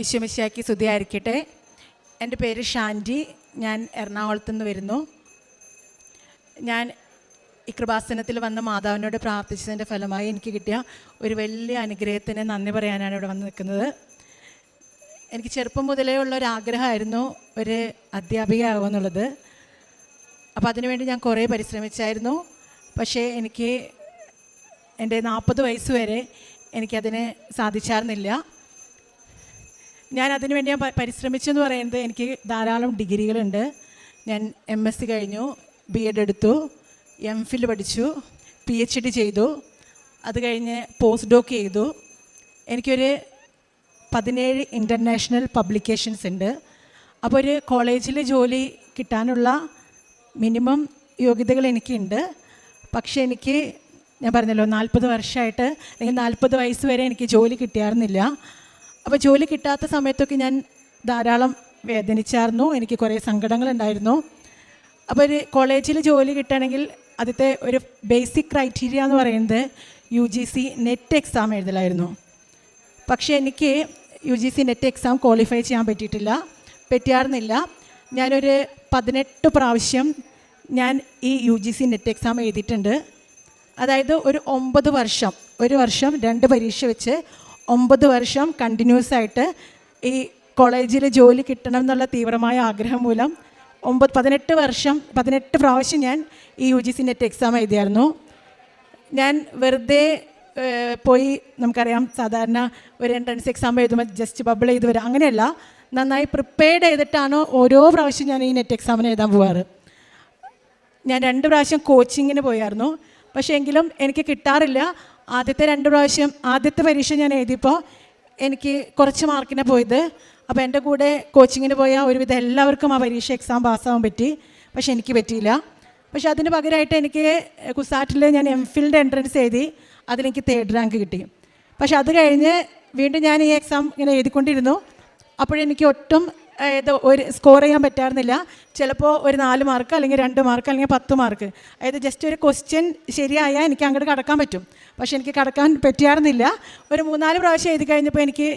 ഈശ്വമിശിയാക്കി സ്തുതിയായിരിക്കട്ടെ. എന്റെ പേര് ഷാന്റി ഞാൻ എറണാകുളത്തു നിന്ന് വരുന്നു. ഞാൻ ഈ കൃപാസനത്തിൽ വന്ന മാതാവിനോട് പ്രാർത്ഥിച്ചതിന്റെ ഫലമായി എനിക്ക് കിട്ടിയ ഒരു വലിയ അനുഗ്രഹത്തിന് നന്ദി പറയാനാണ് ഇവിടെ വന്ന് നിൽക്കുന്നത്. എനിക്ക് ചെറുപ്പം മുതലേ ഉള്ള ഒരു ആഗ്രഹമായിരുന്നു ഒരു അധ്യാപിക എന്നുള്ളത്. അപ്പോൾ അതിനുവേണ്ടി ഞാൻ കുറേ പരിശ്രമിച്ചായിരുന്നു. പക്ഷേ എനിക്ക് എന്റെ നാൽപ്പത് വയസ്സ് വരെ എനിക്കതിന് സാധിച്ചായിരുന്നില്ല. ഞാൻ അതിനുവേണ്ടി ഞാൻ പരിശ്രമിച്ചെന്ന് പറയുന്നത് എനിക്ക് ധാരാളം ഡിഗ്രികളുണ്ട്. ഞാൻ എം എസ് സി കഴിഞ്ഞു ബി എഡ് എടുത്തു എം ഫിൽ പഠിച്ചു പി എച്ച് ഡി ചെയ്തു അത് കഴിഞ്ഞ് പോസ്റ്റ് ഡോക്ക് ചെയ്തു. എനിക്കൊരു പതിനേഴ് ഇന്റർനാഷണൽ പബ്ലിക്കേഷൻസ് ഉണ്ട്. അപ്പോൾ ഒരു കോളേജിൽ ജോലി കിട്ടാനുള്ള മിനിമം യോഗ്യതകൾ എനിക്കുണ്ട്. പക്ഷേ എനിക്ക് ഞാൻ പറഞ്ഞല്ലോ നാൽപ്പത് വർഷമായിട്ട് അല്ലെങ്കിൽ നാൽപ്പത് വയസ്സ് വരെ എനിക്ക് ജോലി കിട്ടിയായിരുന്നില്ല അപ്പോൾ ജോലി കിട്ടാത്ത സമയത്തൊക്കെ ഞാൻ ധാരാളം വേദനിച്ചായിരുന്നു എനിക്ക് കുറേ സങ്കടങ്ങളുണ്ടായിരുന്നു. അപ്പോൾ ഒരു കോളേജിൽ ജോലി കിട്ടണമെങ്കിൽ ആദ്യത്തെ ഒരു ബേസിക് ക്രൈറ്റീരിയ എന്ന് പറയുന്നത് U G C net exam എഴുതലായിരുന്നു. പക്ഷേ എനിക്ക് U G C net exam qualify ചെയ്യാൻ പറ്റിയിട്ടില്ല. പറ്റിയായിരുന്നില്ല ഞാനൊരു പതിനെട്ട് പ്രാവശ്യം ഞാൻ ഈ U G C net exam എഴുതിയിട്ടുണ്ട്. അതായത് ഒരു ഒമ്പത് വർഷം ഒരു വർഷം രണ്ട് പരീക്ഷ വെച്ച് ഒമ്പത് വർഷം കണ്ടിന്യൂസ് ആയിട്ട് ഈ കോളേജിൽ ജോലി കിട്ടണം എന്നുള്ള തീവ്രമായ ആഗ്രഹം മൂലം ഒമ്പത് പതിനെട്ട് വർഷം പതിനെട്ട് പ്രാവശ്യം ഞാൻ ഈ U G C net exam എഴുതിയായിരുന്നു. ഞാൻ വെറുതെ പോയി നമുക്കറിയാം സാധാരണ ഒരു എൻട്രൻസ് എക്സാം എഴുതുമ്പോൾ ജസ്റ്റ് ബബിൾ ചെയ്ത് വരാം. അങ്ങനെയല്ല നന്നായി പ്രിപ്പയർഡ് ചെയ്തിട്ടാണ് ഓരോ പ്രാവശ്യം ഞാൻ ഈ നെറ്റ് എക്സാമിന് എഴുതാൻ പോവാറ്. ഞാൻ രണ്ട് പ്രാവശ്യം കോച്ചിങ്ങിന് പോയായിരുന്നു. പക്ഷേ എങ്കിലും എനിക്ക് കിട്ടാറില്ല. ആദ്യത്തെ രണ്ട് പ്രാവശ്യം ആദ്യത്തെ പരീക്ഷ ഞാൻ എഴുതിയപ്പോൾ എനിക്ക് കുറച്ച് മാർക്കിനെ പോയത്. അപ്പോൾ എന്റെ കൂടെ കോച്ചിങ്ങിന് പോയ ഒരുവിധം എല്ലാവർക്കും ആ പരീക്ഷ എക്സാം പാസ്സാവാൻ പറ്റി. പക്ഷെ എനിക്ക് പറ്റിയില്ല. പക്ഷെ അതിന് പകരമായിട്ട് എനിക്ക് കുസാറ്റിൽ ഞാൻ എം ഫിലിന്റെ എൻട്രൻസ് എഴുതി. അതിലെനിക്ക് തേർഡ് റാങ്ക് കിട്ടി. പക്ഷെ അത് കഴിഞ്ഞ് വീണ്ടും ഞാൻ ഈ എക്സാം ഇങ്ങനെ എഴുതിക്കൊണ്ടിരുന്നു. അപ്പോഴെനിക്ക് ഒട്ടും ഇത് ഒരു സ്കോർ ചെയ്യാൻ പറ്റാറുന്നില്ല. ചിലപ്പോൾ ഒരു നാല് മാർക്ക് അല്ലെങ്കിൽ രണ്ട് മാർക്ക് അല്ലെങ്കിൽ പത്ത് മാർക്ക് അതായത് ജസ്റ്റ് ഒരു ക്വസ്റ്റ്യൻ ശരിയായാൽ എനിക്ക് അങ്ങോട്ട് കടക്കാൻ പറ്റും. പക്ഷെ എനിക്ക് കടക്കാൻ പറ്റിയായിരുന്നില്ല ഒരു മൂന്നാൽ പ്രാവശ്യം എഴുതി കഴിഞ്ഞപ്പോൾ എനിക്ക്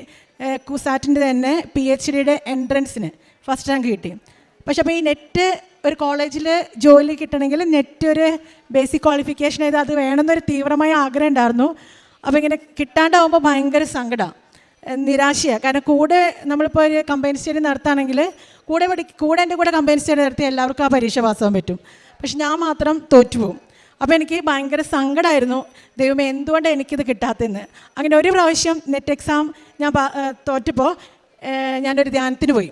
കുസാറ്റിന്റെ തന്നെ പി എച്ച് ഡിയുടെ എൻട്രൻസിന് ഫസ്റ്റ് റാങ്ക് കിട്ടി. പക്ഷെ അപ്പോൾ ഈ നെറ്റ് ഒരു കോളേജിൽ ജോലി കിട്ടണമെങ്കിൽ നെറ്റ് ഒരു ബേസിക് ക്വാളിഫിക്കേഷൻ ചെയ്ത് അത് വേണമെന്നൊരു തീവ്രമായ ആഗ്രഹം ഉണ്ടായിരുന്നു. അപ്പോൾ ഇങ്ങനെ കിട്ടാണ്ടാവുമ്പോൾ ഭയങ്കര സങ്കടമാണ് നിരാശയാണ് കാരണം കൂടെ നമ്മളിപ്പോൾ ഒരു കമ്പൈൻ സ്റ്റഡി നടത്തുകയാണെങ്കിൽ കൂടെ പഠി കൂടെ എന്റെ കൂടെ കമ്പൈൻ സ്റ്റഡി നടത്തി എല്ലാവർക്കും ആ പരീക്ഷ പാസ്സാൻ പറ്റും. പക്ഷെ ഞാൻ മാത്രം തോറ്റുപോകും. അപ്പോൾ എനിക്ക് ഭയങ്കര സങ്കടമായിരുന്നു ദൈവമേ എന്തുകൊണ്ടാണ് എനിക്കിത് കിട്ടാത്തതെന്ന്? അങ്ങനെ ഒരു പ്രാവശ്യം നെറ്റ് എക്സാം ഞാൻ തോറ്റപ്പോൾ ഞാനൊരു ധ്യാനത്തിന് പോയി.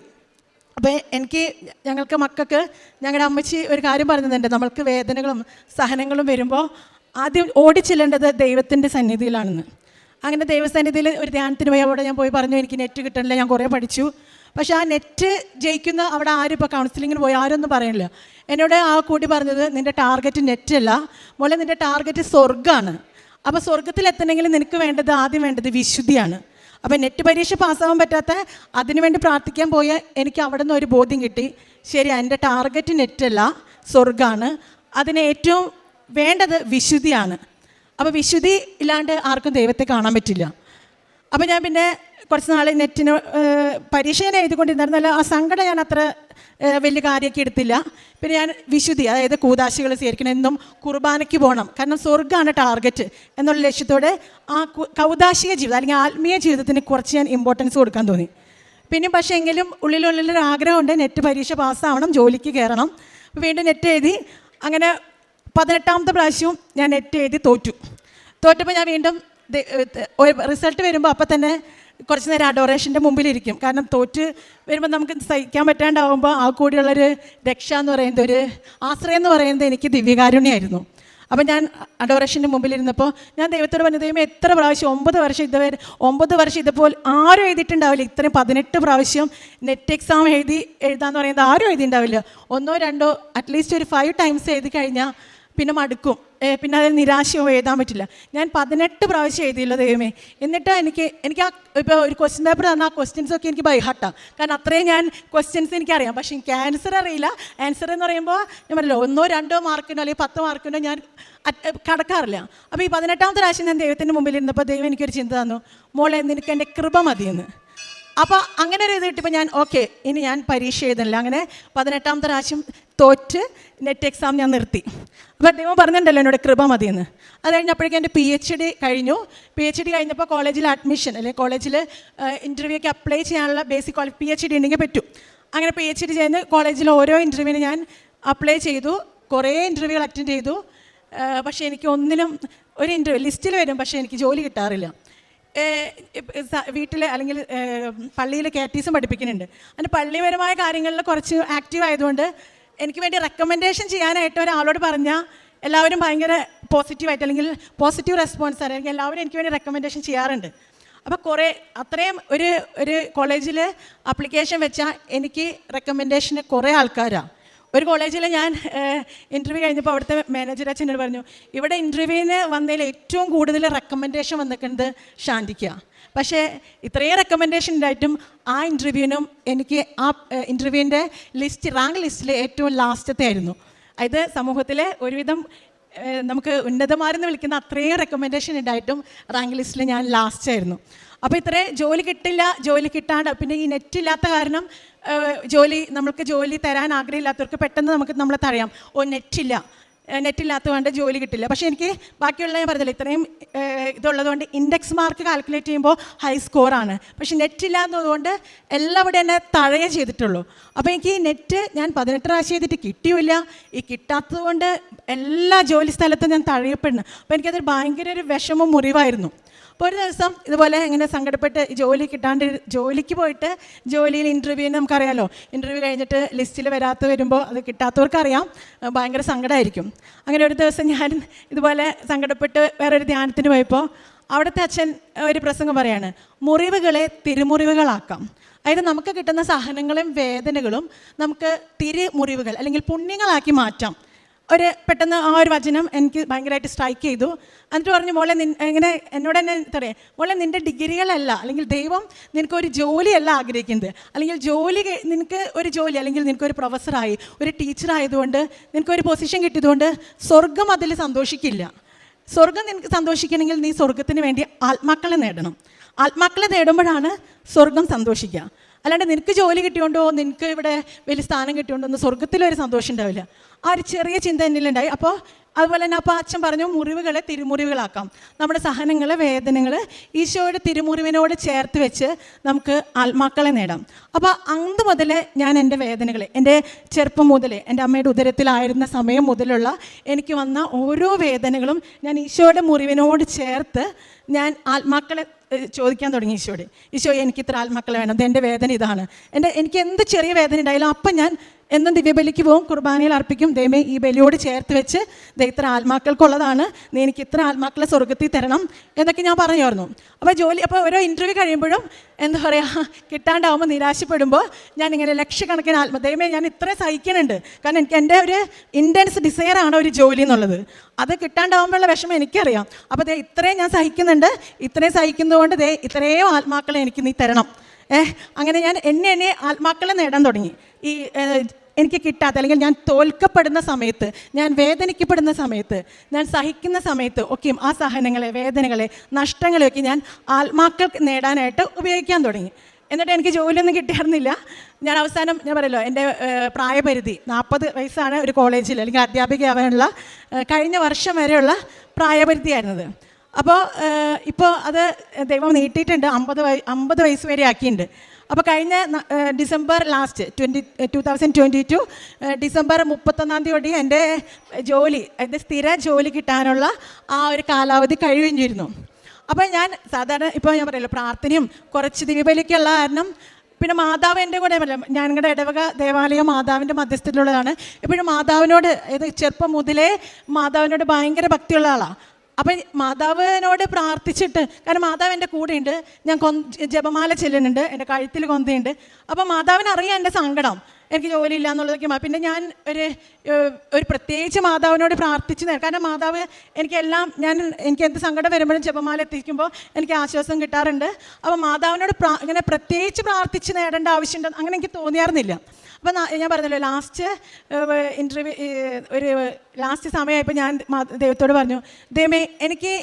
അപ്പോൾ എനിക്ക് ഞങ്ങൾക്ക് മക്കൾക്ക് ഞങ്ങളുടെ അമ്മച്ചി ഒരു കാര്യം പറഞ്ഞിട്ടുണ്ട്. നമ്മൾക്ക് വേദനകളും സഹനങ്ങളും വരുമ്പോൾ ആദ്യം ഓടിച്ചെല്ലേണ്ടത് ദൈവത്തിന്റെ സന്നിധിയിലാണെന്ന്. അങ്ങനെ ദൈവസന്നിധിയിൽ ഒരു ധ്യാനത്തിന് പോയി അവിടെ ഞാൻ പോയി പറഞ്ഞു എനിക്ക് നെറ്റ് കിട്ടണില്ല ഞാൻ കുറേ പഠിച്ചു. പക്ഷെ ആ നെറ്റ് ജയിക്കുന്ന അവിടെ ആരും ഇപ്പോൾ കൗൺസിലിങ്ങിന് പോയി ആരും ഒന്നും പറയണില്ല. എന്നോട് ആ കൂട്ടി പറഞ്ഞത് നിന്റെ ടാർഗറ്റ് നെറ്റ് അല്ല മോളെ നിന്റെ ടാർഗറ്റ് സ്വർഗമാണ് അപ്പോൾ സ്വർഗത്തിലെത്തണമെങ്കിൽ നിനക്ക് വേണ്ടത് ആദ്യം വേണ്ടത് വിശുദ്ധിയാണ്. അപ്പോൾ നെറ്റ് പരീക്ഷ പാസ്സാവാൻ പറ്റാത്ത അതിനുവേണ്ടി പ്രാർത്ഥിക്കാൻ പോയ എനിക്ക് അവിടെ നിന്ന് ഒരു ബോധ്യം കിട്ടി. ശരി എന്റെ ടാർഗറ്റ് നെറ്റല്ല സ്വർഗമാണ് അതിന് ഏറ്റവും വേണ്ടത് വിശുദ്ധിയാണ്. അപ്പോൾ വിശുദ്ധി ഇല്ലാണ്ട് ആർക്കും ദൈവത്തെ കാണാൻ പറ്റില്ല. അപ്പോൾ ഞാൻ പിന്നെ കുറച്ച് നാൾ നെറ്റിന് പരീക്ഷയിൽ പരീക്ഷ അല്ല ആ സങ്കടം ഞാൻ അത്ര വലിയ കാര്യമൊക്കെ എടുത്തില്ല. പിന്നെ ഞാൻ വിശുദ്ധി അതായത് കൂതാശികൾ സ്വീകരിക്കണം എന്നും കുർബാനയ്ക്ക് പോകണം. കാരണം സ്വർഗമാണ് ടാർഗറ്റ് എന്നുള്ള ലക്ഷ്യത്തോടെ ആ കൗതാശിക ജീവിതം അല്ലെങ്കിൽ ആത്മീയ ജീവിതത്തിന് കുറച്ച് ഞാൻ ഇമ്പോർട്ടൻസ് കൊടുക്കാൻ തോന്നി. പിന്നെ പക്ഷേ എങ്കിലും ഉള്ളിലുള്ളിലൊരു ആഗ്രഹമുണ്ട് നെറ്റ് പരീക്ഷ പാസ്സാവണം ജോലിക്ക് കയറണം. വീണ്ടും നെറ്റ് എഴുതി അങ്ങനെ പതിനെട്ടാമത്തെ പ്രാവശ്യവും ഞാൻ നെറ്റ് എഴുതി തോറ്റു. തോറ്റപ്പോൾ ഞാൻ വീണ്ടും റിസൾട്ട് വരുമ്പോൾ അപ്പം തന്നെ കുറച്ച് നേരം അഡോറേഷന്റെ മുമ്പിലിരിക്കും. കാരണം തോറ്റ് വരുമ്പോൾ നമുക്ക് സഹിക്കാൻ പറ്റാണ്ടാവുമ്പോൾ ആ കൂടിയുള്ളൊരു രക്ഷ എന്ന് പറയുന്നത് ഒരു ആശ്രയം എന്ന് പറയുന്നത് എനിക്ക് ദിവ്യകാരുണ്യമായിരുന്നു അപ്പം ഞാൻ അഡോറേഷന്റെ മുമ്പിലിരുന്നപ്പോൾ ഞാൻ ദൈവത്തോട് പറഞ്ഞു ദൈവം എത്ര പ്രാവശ്യം? ഒമ്പത് വർഷം ഇതുവരെ ഒമ്പത് വർഷം ഇതുപോലെ ആരും എഴുതിയിട്ടുണ്ടാവില്ല. ഇത്രയും പതിനെട്ട് പ്രാവശ്യം നെറ്റ് എക്സാം എഴുതി എഴുതാന്ന് പറയുന്നത് ആരും എഴുതിയിട്ടുണ്ടാവില്ല. ഒന്നോ രണ്ടോ അറ്റ്ലീസ്റ്റ് ഒരു ഫൈവ് ടൈംസ് എഴുതി കഴിഞ്ഞാൽ പിന്നെ മടുക്കും. പിന്നെ അതിൽ നിരാശയോ എഴുതാൻ പറ്റില്ല. ഞാൻ പതിനെട്ട് പ്രാവശ്യം എഴുതിയില്ല ദൈവമേ. എന്നിട്ട് എനിക്ക് എനിക്ക് ആ ഇപ്പോൾ ഒരു ക്വസ്റ്റ്യൻ പേപ്പർ തന്ന ആ ക്വസ്റ്റ്യൻസൊക്കെ എനിക്ക് ബൈഹാട്ടാണ് കാരണം അത്രയും ഞാൻ ക്വസ്റ്റ്യൻസ് എനിക്കറിയാം. പക്ഷേ എനിക്ക് ആൻസർ അറിയില്ല. ആൻസർ എന്ന് പറയുമ്പോൾ ഞാൻ പറയല്ലോ ഒന്നോ രണ്ടോ മാർക്കിനോ അല്ലെങ്കിൽ പത്ത് മാർക്കിനോ ഞാൻ കടക്കാറില്ല. അപ്പോൾ ഈ പതിനെട്ടാമത്തെ പ്രാവശ്യം ഞാൻ ദൈവത്തിന്റെ മുമ്പിൽ ഇരുന്നപ്പോൾ ദൈവം എനിക്കൊരു ചിന്ത തന്നു മോളെ നിനക്ക് എന്റെ കൃപ മതിയെന്ന്. അപ്പോൾ അങ്ങനെ ഒരു ഇത് കിട്ടിയപ്പോൾ ഞാൻ ഓക്കെ ഇനി ഞാൻ പരീക്ഷ എഴുതുന്നില്ല അങ്ങനെ പതിനെട്ടാമത്തെ പ്രാവശ്യം തോറ്റ് നെറ്റ് എക്സാം ഞാൻ നിർത്തി. അപ്പോൾ ദൈവം പറഞ്ഞിട്ടുണ്ടല്ലോ എന്നോട് കൃപ മതിയെന്ന്. അത് കഴിഞ്ഞപ്പോഴേക്കും എന്റെ പി എച്ച് ഡി കഴിഞ്ഞു. പി എച്ച് ഡി കഴിഞ്ഞപ്പോൾ കോളേജിൽ അഡ്മിഷൻ അല്ലെങ്കിൽ കോളേജിൽ ഇന്റർവ്യൂക്ക് അപ്ലൈ ചെയ്യാനുള്ള ബേസിക് ക്വാളി പി എച്ച് ഡി ഉണ്ടെങ്കിൽ പറ്റും. അങ്ങനെ പി എച്ച് ഡി ചെയ്യുന്ന കോളേജിൽ ഓരോ ഇന്റർവ്യൂവിന് ഞാൻ അപ്ലൈ ചെയ്തു. കുറേ ഇന്റർവ്യൂകൾ അറ്റൻഡ് ചെയ്തു. പക്ഷേ എനിക്ക് ഒന്നിനും ഒരു ഇന്റർവ്യൂ ലിസ്റ്റിൽ വരും പക്ഷേ എനിക്ക് ജോലി കിട്ടാറില്ല. വീട്ടിൽ അല്ലെങ്കിൽ പള്ളിയിൽ കാറ്റീസും പഠിപ്പിക്കുന്നുണ്ട്. അതിന് പള്ളിപരമായ കാര്യങ്ങളിൽ കുറച്ച് ആക്റ്റീവ് ആയതുകൊണ്ട് എനിക്ക് വേണ്ടി റെക്കമെൻഡേഷൻ ചെയ്യാനായിട്ട് ഒരാളോട് പറഞ്ഞാൽ എല്ലാവരും ഭയങ്കര പോസിറ്റീവായിട്ട് അല്ലെങ്കിൽ പോസിറ്റീവ് റെസ്പോൺസ് ആണ് അല്ലെങ്കിൽ എല്ലാവരും എനിക്ക് വേണ്ടി റെക്കമെൻഡേഷൻ ചെയ്യാറുണ്ട്. അപ്പോൾ കുറേ അത്രയും ഒരു ഒരു കോളേജിൽ അപ്ലിക്കേഷൻ വെച്ചാൽ എനിക്ക് റെക്കമെൻഡേഷന് കുറേ ആൾക്കാരാണ് ഒരു കോളേജിൽ ഞാൻ ഇന്റർവ്യൂ കഴിഞ്ഞപ്പോൾ അവിടുത്തെ മാനേജർ അച്ഛനോട് പറഞ്ഞു ഇവിടെ ഇന്റർവ്യൂവിന് വന്നതിൽ ഏറ്റവും കൂടുതൽ റെക്കമെൻഡേഷൻ വന്നിട്ടുണ്ട് ഷാൻഡിക്കാണ് പക്ഷേ ഇത്രയും റെക്കമെൻഡേഷൻ ഉണ്ടായിട്ടും ആ ഇന്റർവ്യൂവിനും എനിക്ക് ആ ഇന്റർവ്യൂവിന്റെ ലിസ്റ്റ് റാങ്ക് ലിസ്റ്റിലെ ഏറ്റവും ലാസ്റ്റത്തെ ആയിരുന്നു. അത് സമൂഹത്തിലെ ഒരുവിധം നമുക്ക് ഉന്നതമാരെന്ന് വിളിക്കുന്ന അത്രയും റെക്കമെൻഡേഷൻ ഉണ്ടായിട്ടും റാങ്ക് ലിസ്റ്റിൽ ഞാൻ ലാസ്റ്റ് ആയിരുന്നു. അപ്പോൾ ഇത്രയും ജോലി കിട്ടില്ല ജോലി കിട്ടാണ്ട് പിന്നെ ഈ നെറ്റ് ഇല്ലാത്ത കാരണം ജോലി നമ്മൾക്ക് ജോലി തരാൻ ആഗ്രഹമില്ലാത്തവർക്ക് പെട്ടെന്ന് നമുക്ക് നമ്മളെ തഴയാം ഓ നെറ്റില്ല നെറ്റ് ഇല്ലാത്തതുകൊണ്ട് ജോലി കിട്ടില്ല. പക്ഷേ എനിക്ക് ബാക്കിയുള്ള ഞാൻ പറഞ്ഞില്ല ഇത്രയും ഇതുള്ളതുകൊണ്ട് ഇൻഡെക്സ് മാർക്ക് കാൽക്കുലേറ്റ് ചെയ്യുമ്പോൾ ഹൈ സ്കോറാണ് പക്ഷേ നെറ്റ് ഇല്ലാത്തതുകൊണ്ട് എല്ലാവിടെ എന്നെ തഴയേ ചെയ്തിട്ടുള്ളൂ. അപ്പോൾ എനിക്ക് നെറ്റ് ഞാൻ പതിനെട്ട് പ്രാവശ്യം ചെയ്തിട്ട് കിട്ടിയില്ല ഈ കിട്ടാത്തതുകൊണ്ട് എല്ലാ ജോലി സ്ഥലത്തും ഞാൻ തഴയപ്പെടുന്നു. അപ്പോൾ എനിക്കതൊരു ഭയങ്കര ഒരു വിഷമം മുറിവായിരുന്നു. ഒരു ദിവസം ഇതുപോലെ ഇങ്ങനെ സങ്കടപ്പെട്ട് ജോലി കിട്ടാണ്ട് ജോലിക്ക് പോയിട്ട് ജോലിയിൽ ഇന്റർവ്യൂവിന് നമുക്കറിയാലോ. ഇന്റർവ്യൂ കഴിഞ്ഞിട്ട് ലിസ്റ്റിൽ വരാത്ത വരുമ്പോൾ അത് കിട്ടാത്തവർക്കറിയാം. ഭയങ്കര സങ്കടമായിരിക്കും അങ്ങനെ ഒരു ദിവസം ഞാൻ ഇതുപോലെ സങ്കടപ്പെട്ട് വേറൊരു ധ്യാനത്തിന് പോയപ്പോൾ അവിടുത്തെ അച്ഛൻ ഒരു പ്രസംഗം പറയാണ്. മുറിവുകളെ തിരുമുറിവുകളാക്കാം. അതായത് നമുക്ക് കിട്ടുന്ന സഹനങ്ങളും വേദനകളും നമുക്ക് തിരുമുറിവുകൾ അല്ലെങ്കിൽ പുണ്യങ്ങളാക്കി മാറ്റാം. ഒരു പെട്ടെന്ന് ആ ഒരു വചനം എനിക്ക് ഭയങ്കരമായിട്ട് സ്ട്രൈക്ക് ചെയ്തു. എന്നിട്ട് പറഞ്ഞു മോളെ നിൻ ഇങ്ങനെ എന്നോട് തന്നെ പറയാം മോളെ നിന്റെ ഡിഗ്രികളല്ല അല്ലെങ്കിൽ ദൈവം നിനക്കൊരു ജോലിയല്ല ആഗ്രഹിക്കുന്നത്. അല്ലെങ്കിൽ ജോലി നിനക്ക് ഒരു ജോലി അല്ലെങ്കിൽ നിനക്കൊരു പ്രൊഫസറായി ഒരു ടീച്ചറായതുകൊണ്ട് നിനക്കൊരു പൊസിഷൻ കിട്ടിയതുകൊണ്ട് സ്വർഗം അതിൽ സന്തോഷിക്കില്ല. സ്വർഗം നിനക്ക് സന്തോഷിക്കണമെങ്കിൽ നീ സ്വർഗത്തിന് വേണ്ടി ആത്മാക്കളെ നേടണം. ആത്മാക്കളെ നേടുമ്പോഴാണ് സ്വർഗം സന്തോഷിക്കുക. അല്ലാണ്ട് നിനക്ക് ജോലി കിട്ടിയോണ്ടോ? നിനക്ക് ഇവിടെ വലിയ സ്ഥാനം കിട്ടിയോണ്ടോ? ഒന്നും സ്വർഗത്തിലൊരു സന്തോഷം ഉണ്ടാവില്ല. ആ ഒരു ചെറിയ ചിന്ത എന്നിലുണ്ടായി. അപ്പോൾ അതുപോലെ തന്നെ അപ്പോൾ അച്ഛൻ പറഞ്ഞു മുറിവുകളെ തിരുമുറിവുകളാക്കാം. നമ്മുടെ സഹനങ്ങൾ വേദനകൾ ഈശോയുടെ തിരുമുറിവിനോട് ചേർത്ത് വെച്ച് നമുക്ക് ആത്മാക്കളെ നേടാം. അപ്പോൾ അന്ന് മുതൽ ഞാൻ എന്റെ വേദനകൾ എന്റെ ചെറുപ്പം മുതൽ എന്റെ അമ്മയുടെ ഉദരത്തിലായിരുന്ന സമയം മുതലുള്ള എനിക്ക് വന്ന ഓരോ വേദനകളും ഞാൻ ഈശോയുടെ മുറിവിനോട് ചേർത്ത് ഞാൻ ആത്മാക്കളെ ചോദിക്കാൻ തുടങ്ങി ഈശോയോട്. ഈശോ എനിക്ക് ഇത്ര ആത്മാക്കളെ വേണം. എന്റെ വേദന ഇതാണ്. എന്റെ എനിക്ക് എന്ത് ചെറിയ വേദന ഉണ്ടായാലും അപ്പം ഞാൻ എന്നും ദിവ്യബലിക്ക് പോവും കുർബാനയിൽ അർപ്പിക്കും. ദൈവമേ ഈ ബലിയോട് ചേർത്ത് വെച്ച് ദേ ഇത്ര ആത്മാക്കൾക്കുള്ളതാണ്. നീ എനിക്ക് ഇത്ര ആത്മാക്കളെ സ്വർഗത്തിൽ തരണം എന്നൊക്കെ ഞാൻ പറഞ്ഞായിരുന്നു അപ്പോൾ ജോലി അപ്പോൾ ഓരോ ഇന്റർവ്യൂ കഴിയുമ്പോഴും എന്താ പറയുക കിട്ടാണ്ടാവുമ്പോൾ നിരാശപ്പെടുമ്പോൾ ഞാൻ ഇങ്ങനെ ലക്ഷക്കണക്കിന് ആത്മ ദൈവമേ ഞാൻ ഇത്ര സഹിക്കുന്നുണ്ട്. കാരണം എനിക്ക് എന്റെ ഒരു ഇന്റൻസ് ഡിസയറാണ് ഒരു ജോലി എന്നുള്ളത്. അത് കിട്ടാണ്ടാവുമ്പോഴുള്ള വിഷമം എനിക്കറിയാം. അപ്പോൾ ദേ ഇത്രയും ഞാൻ സഹിക്കുന്നുണ്ട്. ഇത്രയും സഹിക്കുന്നതുകൊണ്ട് ദേ ഇത്രയോ ആത്മാക്കളെ എനിക്ക് നീ തരണം. ഏഹ് അങ്ങനെ ഞാൻ എന്നെ എന്നെ ആത്മാക്കളെ നേടാൻ തുടങ്ങി. ഈ എനിക്ക് കിട്ടാത്ത അല്ലെങ്കിൽ ഞാൻ തോൽക്കപ്പെടുന്ന സമയത്ത് ഞാൻ വേദനിക്കപ്പെടുന്ന സമയത്ത് ഞാൻ സഹിക്കുന്ന സമയത്ത് ഒക്കെയും ആ സഹനങ്ങളെ വേദനകളെ നഷ്ടങ്ങളെയൊക്കെ ഞാൻ ആത്മാക്കൾക്ക് നേടാനായിട്ട് ഉപയോഗിക്കാൻ തുടങ്ങി. എന്നിട്ട് എനിക്ക് ജോലിയൊന്നും കിട്ടിയിരുന്നില്ല ഞാൻ അവസാനം ഞാൻ പറയല്ലോ എന്റെ പ്രായപരിധി നാൽപ്പത് വയസ്സാണ് ഒരു കോളേജിൽ അല്ലെങ്കിൽ അധ്യാപികയാവാനുള്ള കഴിഞ്ഞ വർഷം വരെയുള്ള പ്രായപരിധിയായിരുന്നത്. അപ്പോൾ ഇപ്പോൾ അത് ദൈവം നീട്ടിയിട്ടുണ്ട് അമ്പത് വയ അമ്പത് വയസ്സ് വരെ ആക്കിയിട്ടുണ്ട്. അപ്പോൾ കഴിഞ്ഞ December last twenty two thousand twenty two December മുപ്പത്തൊന്നാം തീയതി എന്റെ ജോലി എന്റെ സ്ഥിര ജോലി കിട്ടാനുള്ള ആ ഒരു കാലാവധി കഴിഞ്ഞിരുന്നു അപ്പോൾ ഞാൻ സാധാരണ ഇപ്പോൾ ഞാൻ പറയല്ലോ പ്രാർത്ഥനയും കുറച്ച് ദീപലിക്കുള്ള കാരണം പിന്നെ മാതാവ് എന്റെ കൂടെ ഞങ്ങളുടെ ഇടവക ദേവാലയം മാതാവിന്റെ മധ്യസ്ഥത്തിലുള്ളതാണ് ഇപ്പോഴും മാതാവിനോട് ചെറുപ്പം മുതലേ മാതാവിനോട് ഭയങ്കര ഭക്തിയുള്ള ആളാണ് അപ്പം മാതാവിനോട് പ്രാർത്ഥിച്ചിട്ട് കാരണം മാതാവ് എന്റെ കൂടെയുണ്ട് ഞാൻ കൊ ജപമാല ചെല്ലുന്നുണ്ട് എന്റെ കഴുത്തിൽ കൊന്തയുണ്ട്. അപ്പം മാതാവിന് അറിയാം എന്റെ സങ്കടം. എനിക്ക് ജോലി ഇല്ല എന്നുള്ളതൊക്കെ പിന്നെ ഞാൻ ഒരു ഒരു പ്രത്യേകിച്ച് മാതാവിനോട് പ്രാർത്ഥിച്ചു നേരം കാരണം മാതാവ് എനിക്കെല്ലാം ഞാൻ എനിക്ക് എന്ത് സങ്കടം വരുമ്പോഴും ജപമാല എത്തിക്കുമ്പോൾ എനിക്ക് ആശ്വാസം കിട്ടാറുണ്ട്. അപ്പോൾ മാതാവിനോട് പ്രാ ഇങ്ങനെ പ്രത്യേകിച്ച് പ്രാർത്ഥിച്ച് നേടേണ്ട ആവശ്യമുണ്ട് അങ്ങനെ എനിക്ക് തോന്നിയായിരുന്നില്ല. അപ്പോൾ ഞാൻ പറഞ്ഞല്ലോ ലാസ്റ്റ് ഇന്റർവ്യൂ ഒരു ലാസ്റ്റ് സമയമായപ്പോൾ ഞാൻ ദൈവത്തോട് പറഞ്ഞു ദൈവമേ എനിക്ക്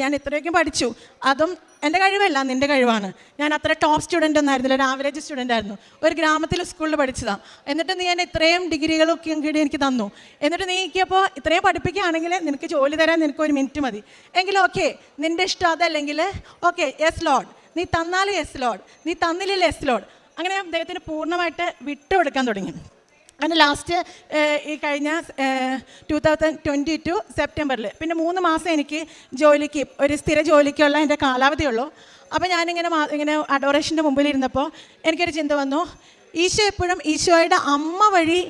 ഞാൻ ഇത്രയൊക്കെ പഠിച്ചു അതും എന്റെ കഴിവല്ല നിന്റെ കഴിവാണ്. ഞാൻ അത്ര ടോപ്പ് സ്റ്റുഡന്റ് ഒന്നായിരുന്നില്ല ഒരു ആവറേജ് സ്റ്റുഡന്റ് ആയിരുന്നു. ഒരു ഗ്രാമത്തിലെ സ്കൂളിൽ പഠിച്ചതാണ് എന്നിട്ട് നീ എന്നെ ഇത്രയും ഡിഗ്രികളൊക്കെ കൂടി എനിക്ക് തന്നു. എന്നിട്ട് നീ എനിക്കപ്പോൾ ഇത്രയും പഠിപ്പിക്കുകയാണെങ്കിൽ നിനക്ക് ജോലി തരാൻ നിനക്ക് ഒരു മിനിറ്റ് മതി. എങ്കിൽ ഓക്കെ നിന്റെ ഇഷ്ടം അതല്ലെങ്കിൽ ഓക്കെ യെസ് ലോഡ് നീ തന്നാൽ യെസ് ലോഡ് നീ തന്നില്ലെങ്കിൽ യെസ് ലോഡ് അങ്ങനെ ഞാൻ അദ്ദേഹത്തിന് പൂർണമായിട്ട് വിട്ടുകൊടുക്കാൻ തുടങ്ങി. അങ്ങനെ ലാസ്റ്റ് ഈ കഴിഞ്ഞ ടു തൗസൻഡ് ട്വന്റി ടു സെപ്റ്റംബറിൽ പിന്നെ മൂന്ന് മാസം എനിക്ക് ജോലിക്ക് ഒരു സ്ഥിര ജോലിക്കുള്ള എന്റെ കാലാവധിയുള്ളൂ അപ്പോൾ ഞാനിങ്ങനെ ഇങ്ങനെ അഡോറേഷന്റെ മുമ്പിൽ ഇരുന്നപ്പോൾ എനിക്കൊരു ചിന്ത വന്നു. ഈശോ എപ്പോഴും ഈശോയുടെ അമ്മ വഴി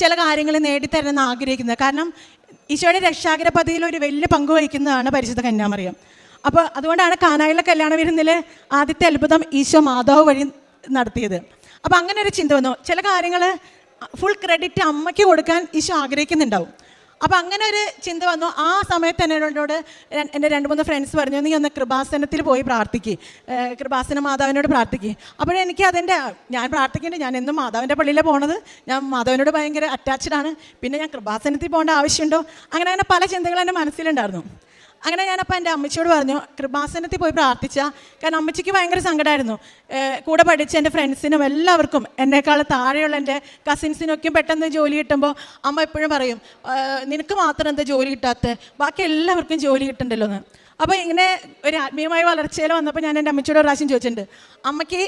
ചില കാര്യങ്ങൾ നേടിത്തരണമെന്ന് ആഗ്രഹിക്കുന്നത്. കാരണം ഈശോയുടെ രക്ഷാകര പദ്ധതിയിൽ ഒരു വലിയ പങ്ക് വഹിക്കുന്നതാണ് പരിശുദ്ധ കന്യാമറിയം. അപ്പോൾ അതുകൊണ്ടാണ് കാനായിലെ കല്യാണ വിരുന്നിൽ ആദ്യത്തെ അത്ഭുതം ഈശോ മാതാവ് വഴി നടത്തിയത്. അപ്പോൾ അങ്ങനെ ഒരു ചിന്ത വന്നു. ചില കാര്യങ്ങൾ ഫുൾ ക്രെഡിറ്റ് അമ്മയ്ക്ക് കൊടുക്കാൻ ഈശോ ആഗ്രഹിക്കുന്നുണ്ടാവും. അപ്പം അങ്ങനെ ഒരു ചിന്ത വന്നു. ആ സമയത്ത് തന്നെ എന്നോട് എന്റെ രണ്ട് മൂന്ന് ഫ്രണ്ട്സ് പറഞ്ഞു നീ ഒന്ന് കൃപാസനത്തിൽ പോയി പ്രാർത്ഥിക്കുക കൃപാസന മാതാവിനോട് പ്രാർത്ഥിക്കുക അപ്പോഴെനിക്ക് അതിന്റെ ഞാൻ പ്രാർത്ഥിക്കേണ്ടത് ഞാൻ എന്നും മാതാവിന്റെ പള്ളിയിലെ പോണത്. ഞാൻ മാതാവിനോട് ഭയങ്കര അറ്റാച്ച്ഡ് ആണ്. പിന്നെ ഞാൻ കൃപാസനത്തിൽ പോകേണ്ട ആവശ്യമുണ്ടോ? അങ്ങനെ അങ്ങനെ പല ചിന്തകൾ എന്റെ മനസ്സിലുണ്ടായിരുന്നു. അങ്ങനെ ഞാനപ്പോൾ എന്റെ അമ്മച്ചിയോട് പറഞ്ഞു കൃപാസനത്തിൽ പോയി പ്രാർത്ഥിച്ച. കാരണം അമ്മച്ചിക്ക് ഭയങ്കര സങ്കടമായിരുന്നു കൂടെ പഠിച്ച എന്റെ ഫ്രണ്ട്സിനും എല്ലാവർക്കും എന്നേക്കാൾ താഴെയുള്ള എന്റെ കസിൻസിനൊക്കെ പെട്ടെന്ന് ജോലി കിട്ടുമ്പോൾ അമ്മ എപ്പോഴും പറയും നിനക്ക് മാത്രം എന്താ ജോലി കിട്ടാത്ത? ബാക്കി എല്ലാവർക്കും ജോലി കിട്ടണ്ടല്ലോ എന്ന് അപ്പോൾ ഇങ്ങനെ ഒരു ആത്മീയമായ വളർച്ചയിൽ വന്നപ്പോൾ ഞാൻ എന്റെ അമ്മച്ചിയോട് പ്രാവശ്യം ചോദിച്ചിട്ടുണ്ട് അമ്മയ്ക്ക്